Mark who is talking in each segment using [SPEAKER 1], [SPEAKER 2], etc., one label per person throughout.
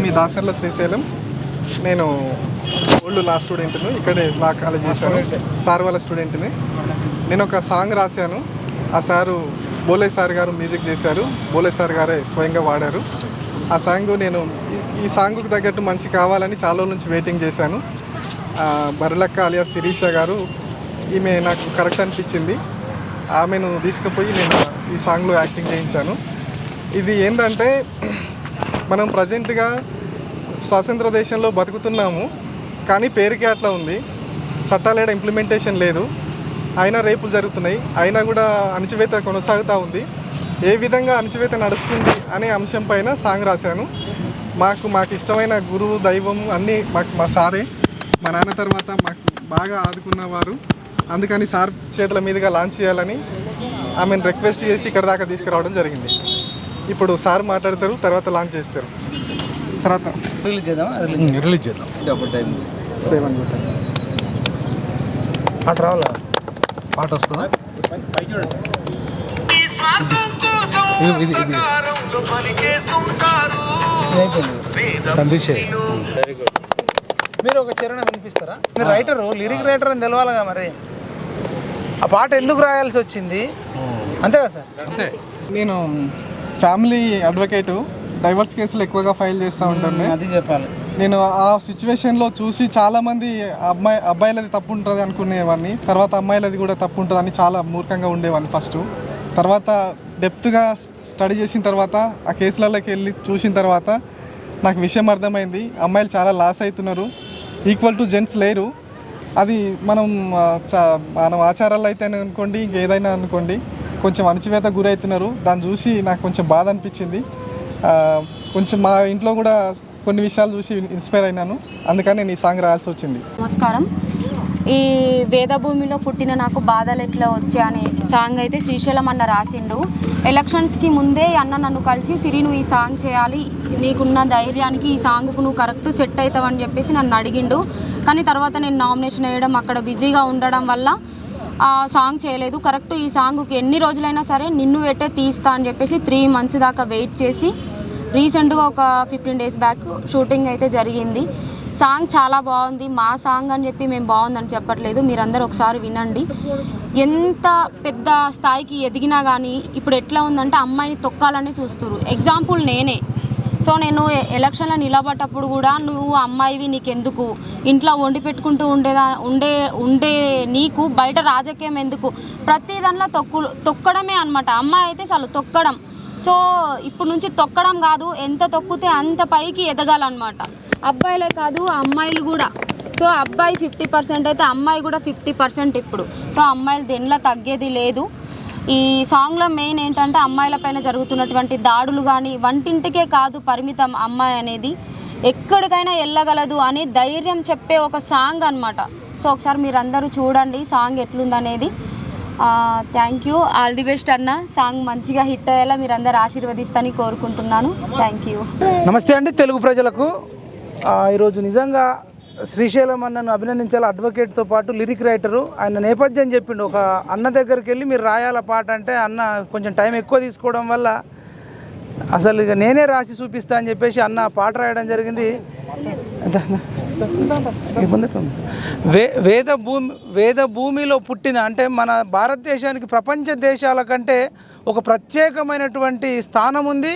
[SPEAKER 1] మీ దాసర్ల శ్రీశైలం. నేను ఓల్డ్ లా స్టూడెంట్ను ఇక్కడే law college చేశాను. సార్ వాళ్ళ స్టూడెంట్ని. నేను ఒక సాంగ్ రాశాను. ఆ సారు బోలే సార్ గారు మ్యూజిక్ చేశారు. బోలే సార్ గారే స్వయంగా వాడారు. ఆ సాంగ్ నేను ఈ- సాంగ్కు తగ్గట్టు మనిషి కావాలని చాలా నుంచి వెయిటింగ్ చేశాను. బర్లక్క అలియా శిరీష గారు ఈమె నాకు కరెక్ట్ అనిపించింది. ఆమెను తీసుకుపోయి నేను ఈ సాంగ్లో యాక్టింగ్ చేయించాను. ఇది ఏంటంటే మనం ప్రజెంట్గా స్వాతంత్ర దేశంలో బతుకుతున్నాము కానీ పేరుకే అట్లా ఉంది. చట్టాలేడ ఇంప్లిమెంటేషన్ లేదు. అయినా రేపులు జరుగుతున్నాయి. అయినా కూడా అణచివేత కొనసాగుతూ ఉంది. ఏ విధంగా అణచివేత నడుస్తుంది అనే అంశం పైన సాంగ్ రాశాను. మాకు మాకు ఇష్టమైన గురువు దైవం అన్నీ మాకు మా సారే. మా నాన్న తర్వాత మాకు బాగా ఆదుకున్నవారు. అందుకని సార్ చేతుల మీదుగా లాంచ్ చేయాలని ఆమెను రిక్వెస్ట్ చేసి ఇక్కడ దాకా తీసుకురావడం జరిగింది. ఇప్పుడు సార్ మాట్లాడతారు తర్వాత లాంచ్ చేస్తారు. తర్వాత
[SPEAKER 2] రిలీజ్ చేద్దామా? రిలీజ్
[SPEAKER 3] రిలీజ్ చేద్దాం.
[SPEAKER 1] సెవెన్ కొట్టాను
[SPEAKER 2] పాట రావాలా?
[SPEAKER 3] పాట వస్తుందా? ఇది ఇది ఇది.
[SPEAKER 2] మీరు ఒక చరణం వినిపిస్తారా? మీరు రైటర్ లిరిక్ రైటర్ అని తెలవాలిగా మరి. ఆ పాట ఎందుకు రాయాల్సి వచ్చింది? అంతే కదా సార్?
[SPEAKER 3] అంతే.
[SPEAKER 1] నేను ఫ్యామిలీ అడ్వకేటు డైవర్స్ కేసులు ఎక్కువగా ఫైల్ చేస్తూ ఉంటాను.
[SPEAKER 2] అది చెప్పాలి.
[SPEAKER 1] నేను ఆ సిచ్యువేషన్లో చూసి చాలామంది అమ్మాయి అబ్బాయిలది తప్పు ఉంటుంది అనుకునేవాడిని. తర్వాత అమ్మాయిలది కూడా తప్పు ఉంటుందని చాలా మూర్ఖంగా ఉండేవాడిని ఫస్ట్. తర్వాత డెప్త్గా స్టడీ చేసిన తర్వాత ఆ కేసులలోకి వెళ్ళి చూసిన తర్వాత నాకు విషయం అర్థమైంది. అమ్మాయిలు చాలా లాస్ అవుతున్నారు. ఈక్వల్ టు జెంట్స్ లేరు. అది మనం ఆ, మనం ఆచారాలు అయితే అనుకోండి ఇంకేదైనా అనుకోండి కొంచెం అణచివేత గురవుతున్నారు దాన్ని చూసి నాకు కొంచెం బాధ అనిపించింది. కొంచెం మా ఇంట్లో కూడా కొన్ని విషయాలు చూసి ఇన్స్పైర్ అయినాను. అందుకని నేను ఈ సాంగ్ రాయాల్సి వచ్చింది.
[SPEAKER 4] నమస్కారం. ఈ వేదభూమిలో పుట్టిన నాకు బాధలు ఎట్లా వచ్చాయని సాంగ్ అయితే శ్రీశైలం అన్న రాసిండు. ఎలక్షన్స్కి ముందే అన్న నన్ను కలిసి సిరి నువ్వు ఈ సాంగ్ చేయాలి. నీకున్న ధైర్యానికి ఈ సాంగ్కు నువ్వు కరెక్ట్ సెట్ అవుతావని చెప్పేసి నన్ను అడిగిండు. కానీ తర్వాత నేను నామినేషన్ వేయడం అక్కడ బిజీగా ఉండడం వల్ల ఆ సాంగ్ చేయలేదు. కరెక్ట్ ఈ సాంగ్కి ఎన్ని రోజులైనా సరే నిన్ను పెట్టే తీస్తా అని చెప్పేసి త్రీ మంత్స్ దాకా వెయిట్ చేసి రీసెంట్గా ఒక ఫిఫ్టీన్ డేస్ బ్యాక్ షూటింగ్ అయితే జరిగింది. సాంగ్ చాలా బాగుంది. మా సాంగ్ అని చెప్పి మేము బాగుందని చెప్పట్లేదు. మీరందరూ ఒకసారి వినండి. ఎంత పెద్ద స్థాయికి ఎదిగినా కానీ ఇప్పుడు ఎట్లా ఉందంటే అమ్మాయిని తొక్కాలని చూస్తున్నారు ఎగ్జాంపుల్ నేనే. సో నేను ఎలక్షన్లో నిలబడ్డప్పుడు కూడా నువ్వు అమ్మాయివి నీకెందుకు? ఇంట్లో వండి పెట్టుకుంటూ ఉండేదా ఉండే ఉండే నీకు బయట రాజకీయం ఎందుకు? ప్రతి దాంట్లో తొక్కు తొక్కడమే అనమాట అమ్మాయి అయితే చాలు తొక్కడం. సో ఇప్పుడు నుంచి తొక్కడం కాదు ఎంత తొక్కితే అంత పైకి ఎదగాలన్నమాట. అబ్బాయిలే కాదు అమ్మాయిలు కూడా. సో అబ్బాయి ఫిఫ్టీ పర్సెంట్ అయితే అమ్మాయి కూడా ఫిఫ్టీ పర్సెంట్ ఇప్పుడు. సో అమ్మాయిలు దేనిలో తగ్గేది లేదు. ఈ సాంగ్లో మెయిన్ ఏంటంటే అమ్మాయిల పైన జరుగుతున్నటువంటి దాడులు కానీ వంటింటికే కాదు పరిమితం అమ్మాయి అనేది. ఎక్కడికైనా వెళ్ళగలదు అని ధైర్యం చెప్పే ఒక సాంగ్ అనమాట సో ఒకసారి మీరు అందరూ చూడండి song ఎట్లుందనేది. Thank you. All the best అన్న. సాంగ్ మంచిగా హిట్ అయ్యేలా మీరు అందరు ఆశీర్వదిస్తారని కోరుకుంటున్నాను. Thank you.
[SPEAKER 2] నమస్తే అండి తెలుగు ప్రజలకు. ఈరోజు నిజంగా శ్రీశైలం అన్నను అభినందించాలి అడ్వకేట్తో పాటు లిరిక్ రైటరు ఆయన నేపథ్యం చెప్పిండు ఒక అన్న దగ్గరికి వెళ్ళి మీరు రాయాల పాట అంటే అన్న కొంచెం టైం ఎక్కువ తీసుకోవడం వల్ల అసలు ఇక నేనే రాసి చూపిస్తా అని చెప్పేసి అన్న పాట రాయడం జరిగింది. వే వేద భూమి వేద భూమిలో పుట్టిన అంటే మన భారతదేశానికి ప్రపంచ దేశాల కంటే ఒక ప్రత్యేకమైనటువంటి స్థానం ఉంది.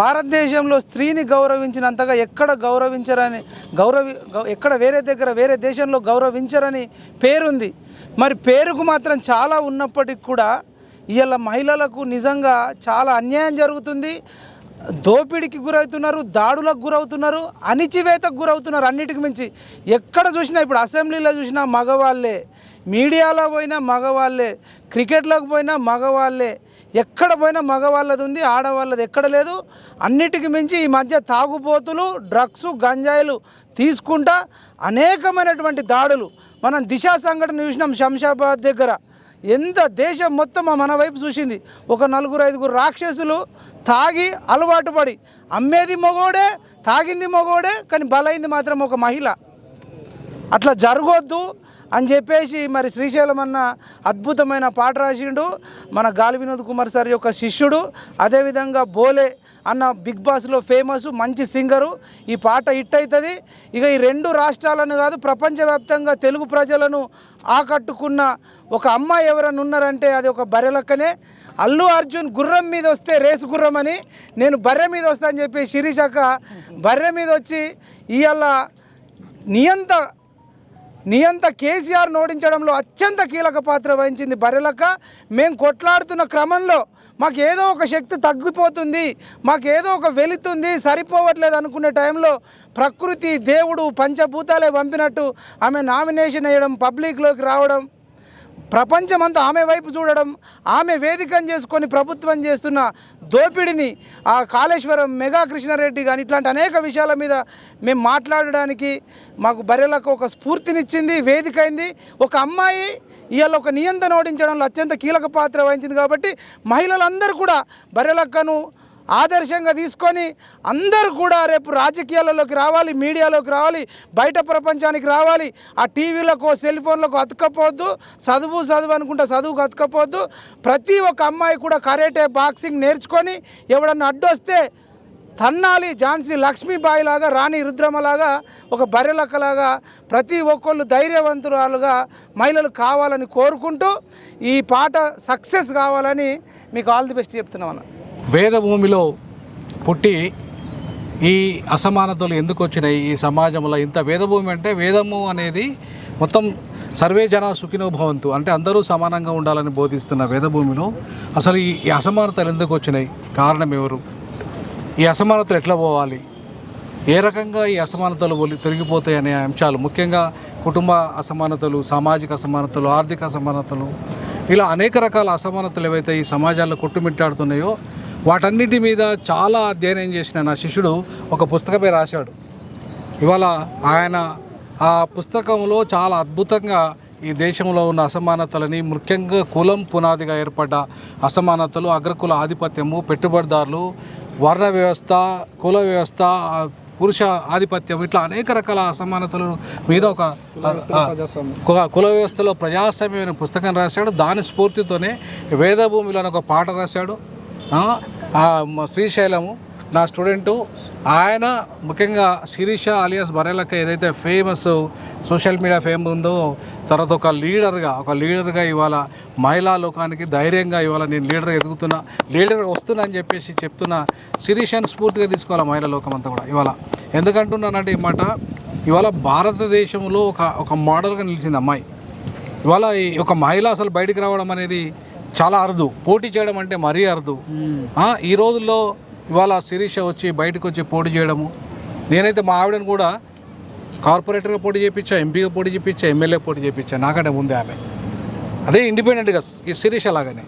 [SPEAKER 2] భారతదేశంలో స్త్రీని గౌరవించినంతగా ఎక్కడ గౌరవించరని గౌరవి ఎక్కడ వేరే దగ్గర వేరే దేశంలో గౌరవించరని పేరుంది. మరి పేరుకు మాత్రం చాలా ఉన్నప్పటికీ కూడా ఇవాళ మహిళలకు నిజంగా చాలా అన్యాయం జరుగుతుంది. దోపిడికి గురవుతున్నారు దాడులకు గురవుతున్నారు అణిచివేతకు గురవుతున్నారు అన్నిటికి మించి. ఎక్కడ చూసినా ఇప్పుడు అసెంబ్లీలో చూసినా మగవాళ్ళే మీడియాలో పోయినా మగవాళ్ళే క్రికెట్లోకి పోయినా మగవాళ్ళే ఎక్కడ పోయినా మగవాళ్ళది ఉంది ఆడవాళ్ళది ఎక్కడ లేదు. అన్నిటికి మించి ఈ మధ్య తాగుబోతులు డ్రగ్స్ గంజాయిలు తీసుకుంటా అనేకమైనటువంటి దాడులు. మనం దిశా సంఘటన చూసినాం శంషాబాద్ దగ్గర. ఎంత దేశం మొత్తం మన వైపు చూసింది. ఒక నలుగురు ఐదుగురు రాక్షసులు తాగి అలవాటు పడి అమ్మేది మగోడే తాగింది మగోడే కానీ బలైంది మాత్రం ఒక మహిళ. అట్లా జరగొద్దు. అని చెప్పేసి మరి శ్రీశైలం అన్న అద్భుతమైన పాట రాసిండు. మన గాలి వినోద్ కుమార్ సార్ యొక్క శిష్యుడు అదేవిధంగా బోలే అన్న బిగ్ బాస్లో ఫేమస్ మంచి సింగరు. ఈ పాట హిట్ అవుతుంది ఇక ఈ రెండు రాష్ట్రాలను కాదు ప్రపంచవ్యాప్తంగా తెలుగు ప్రజలను ఆకట్టుకున్న ఒక అమ్మాయి ఎవరైనా ఉన్నారంటే అది ఒక బర్రెలక్కనే. అల్లు అర్జున్ గుర్రం మీద వస్తే రేసు గుర్రం అని నేను బర్రె మీద వస్తా అని చెప్పి శిరీషక్క బర్రె మీద వచ్చి ఇవాళ నియంత నియంత కేసీఆర్ నోడించడంలో అత్యంత కీలక పాత్ర వహించింది బర్రెలక్క. మేము కొట్లాడుతున్న క్రమంలో మాకు ఏదో ఒక శక్తి తగ్గిపోతుంది మాకు ఏదో ఒక వెళుతుంది సరిపోవట్లేదు అనుకునే టైంలో ప్రకృతి దేవుడు పంచభూతాలే పంపినట్టు ఆమె నామినేషన్ వేయడం పబ్లిక్లోకి రావడం. ప్రపంచమంతా ఆమె వైపు చూడడం ఆమె వేదికను చేసుకొని ప్రభుత్వం చేస్తున్న దోపిడిని ఆ కాళేశ్వరం మెగా కృష్ణారెడ్డి కానీ ఇట్లాంటి అనేక విషయాల మీద మేము మాట్లాడడానికి మాకు బర్రెలకు ఒక స్ఫూర్తినిచ్చింది వేదిక అయింది ఒక అమ్మాయి ఇవాళ ఒక నియంత్రణ ఓడించడంలో అత్యంత కీలక పాత్ర వహించింది కాబట్టి మహిళలందరూ కూడా బర్రెలక్కను ఆదర్శంగా తీసుకొని అందరూ కూడా రేపు రాజకీయాలలోకి రావాలి మీడియాలోకి రావాలి బయట ప్రపంచానికి రావాలి. ఆ టీవీలకు సెల్ ఫోన్లకు అతకపోవద్దు చదువు చదువు అనుకుంటా చదువుకు అతకపోవద్దు ప్రతి ఒక్క అమ్మాయి కూడా కరేటే బాక్సింగ్ నేర్చుకొని ఎవడన్నా అడ్డొస్తే తన్నాలి ఝాన్సీ లక్ష్మీబాయి లాగా రాణి రుద్రమలాగా ఒక బర్రెలక్కలాగా ప్రతి ఒక్కళ్ళు ధైర్యవంతురాలుగా మహిళలు కావాలని కోరుకుంటూ ఈ పాట సక్సెస్ కావాలని మీకు ఆల్ ది బెస్ట్ చెప్తున్నాం అన్న.
[SPEAKER 3] వేదభూమిలో పుట్టి ఈ అసమానతలు ఎందుకు వచ్చినాయి ఈ సమాజంలో? ఇంత వేదభూమి అంటే వేదము అనేది మొత్తం సర్వే జన సుఖినో భవంతు. అంటే అందరూ సమానంగా ఉండాలని బోధిస్తున్న వేదభూమిలో అసలు ఈ అసమానతలు ఎందుకు వచ్చినాయి? కారణం ఎవరు? ఈ అసమానతలు ఎట్లా పోవాలి? ఏ రకంగా ఈ అసమానతలు తొలగిపోతాయి అనే అంశాలు ముఖ్యంగా కుటుంబ అసమానతలు సామాజిక అసమానతలు ఆర్థిక అసమానతలు ఇలా అనేక రకాల అసమానతలు ఏవైతే ఈ సమాజాల్లో కొట్టుమిట్టాడుతున్నాయో వాటన్నిటి మీద చాలా అధ్యయనం చేసిన నా శిష్యుడు ఒక పుస్తకమే రాశాడు. ఇవాళ ఆయన ఆ పుస్తకంలో చాలా అద్భుతంగా ఈ దేశంలో ఉన్న అసమానతలని ముఖ్యంగా కులం పునాదిగా ఏర్పడ్డ అసమానతలు అగ్రకుల ఆధిపత్యము పెట్టుబడిదారులు వర్ణ వ్యవస్థ కుల వ్యవస్థ పురుష ఆధిపత్యం ఇట్లా అనేక రకాల అసమానతల మీద ఒక కుల వ్యవస్థలో ప్రజాస్వామ్యమైన పుస్తకం రాశాడు. దాని స్ఫూర్తితోనే వేదభూమిలో ఒక పాట రాశాడు. శ్రీశైలము. నా స్టూడెంటు. ఆయన ముఖ్యంగా శిరీష అలియాస్ బరేలక్క ఏదైతే ఫేమస్ సోషల్ మీడియా ఫేమ్ ఉందో తర్వాత ఒక లీడర్గా ఒక లీడర్గా ఇవాళ మహిళా లోకానికి ధైర్యంగా ఇవాళ నేను లీడర్ ఎదుగుతున్నా లీడర్ వస్తున్నా అని చెప్పేసి చెప్తున్నా శిరీషాన్ని స్ఫూర్తిగా తీసుకోవాలి మహిళా లోకం అంతా కూడా ఇవాళ? ఎందుకంటున్నానంటే ఈ మాట ఇవాళ భారతదేశంలో ఒక ఒక మోడల్గా నిలిచింది అమ్మాయి. ఇవాళ ఈ ఒక మహిళ అసలు బయటికి రావడం అనేది చాలా అరుదు. పోటీ చేయడం అంటే మరీ అరుదు. ఈ రోజుల్లో ఇవాళ శిరీష వచ్చి బయటకు వచ్చి పోటీ చేయడము. నేనైతే మా ఆవిడని కూడా కార్పొరేటర్గా పోటీ చేయించా ఎంపీగా పోటీ చేయించా ఎమ్మెల్యే పోటీ చేయించా నాకంటే ముందే ఆమె. అదే ఇండిపెండెంట్గా ఈ శిరీష లాగానే.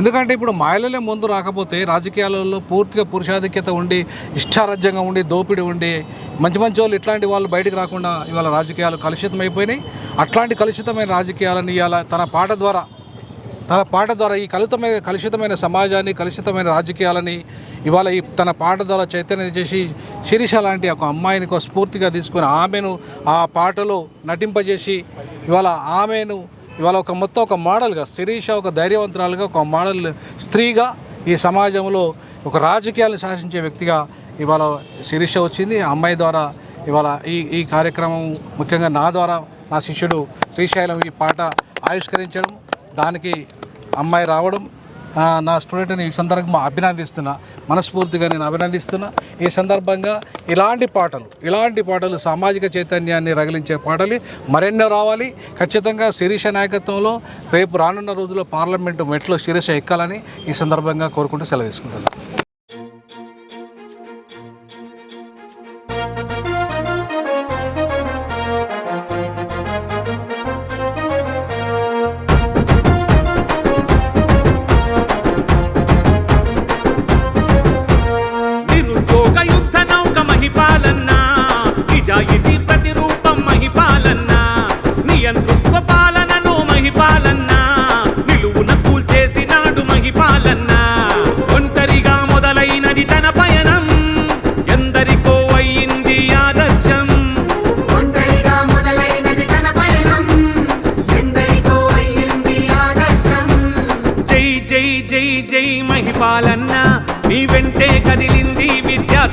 [SPEAKER 3] ఎందుకంటే ఇప్పుడు మహిళలే ముందు రాకపోతే రాజకీయాలలో పూర్తిగా పురుషాధిక్యత ఉండి ఇష్టారాజ్యంగా ఉండి దోపిడి ఉండి మంచి మంచి వాళ్ళు ఇట్లాంటి వాళ్ళు బయటికి రాకుండా ఇవాళ రాజకీయాలు కలుషితం అయిపోయినాయి అట్లాంటి కలుషితమైన రాజకీయాలను ఇవాళ తన పాట ద్వారా తన పాట ద్వారా ఈ కలుతమైన కలుషితమైన సమాజాన్ని కలుషితమైన రాజకీయాలని ఇవాళ ఈ తన పాట ద్వారా చైతన్యం చేసి శిరీష లాంటి ఒక అమ్మాయిని ఒక స్ఫూర్తిగా తీసుకుని ఆమెను ఆ పాటలో నటింపజేసి ఇవాళ ఆమెను ఇవాళ ఒక మొత్తం ఒక మోడల్గా శిరీష ఒక ధైర్యవంతురాలుగా ఒక మోడల్ స్త్రీగా ఈ సమాజంలో ఒక రాజకీయాలను శాసించే వ్యక్తిగా ఇవాళ శిరీష వచ్చింది. ఆ అమ్మాయి ద్వారా ఇవాళ ఈ ఈ కార్యక్రమం ముఖ్యంగా నా ద్వారా నా శిష్యుడు శ్రీశైలం ఈ పాట ఆవిష్కరించడం దానికి అమ్మాయి రావడం నా స్టూడెంట్ని ఈ సందర్భంగా అభినందిస్తున్నా మనస్ఫూర్తిగా నేను అభినందిస్తున్నా. ఈ సందర్భంగా ఇలాంటి పాటలు ఇలాంటి పాటలు సామాజిక చైతన్యాన్ని రగిలించే పాటలు మరెన్నో రావాలి. ఖచ్చితంగా శిరీష నాయకత్వంలో రేపు రానున్న రోజుల్లో పార్లమెంటు మెట్లో శిరీష ఎక్కాలని ఈ సందర్భంగా కోరుకుంటూ సెలవు తీసుకుంటున్నాను.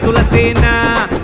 [SPEAKER 5] జై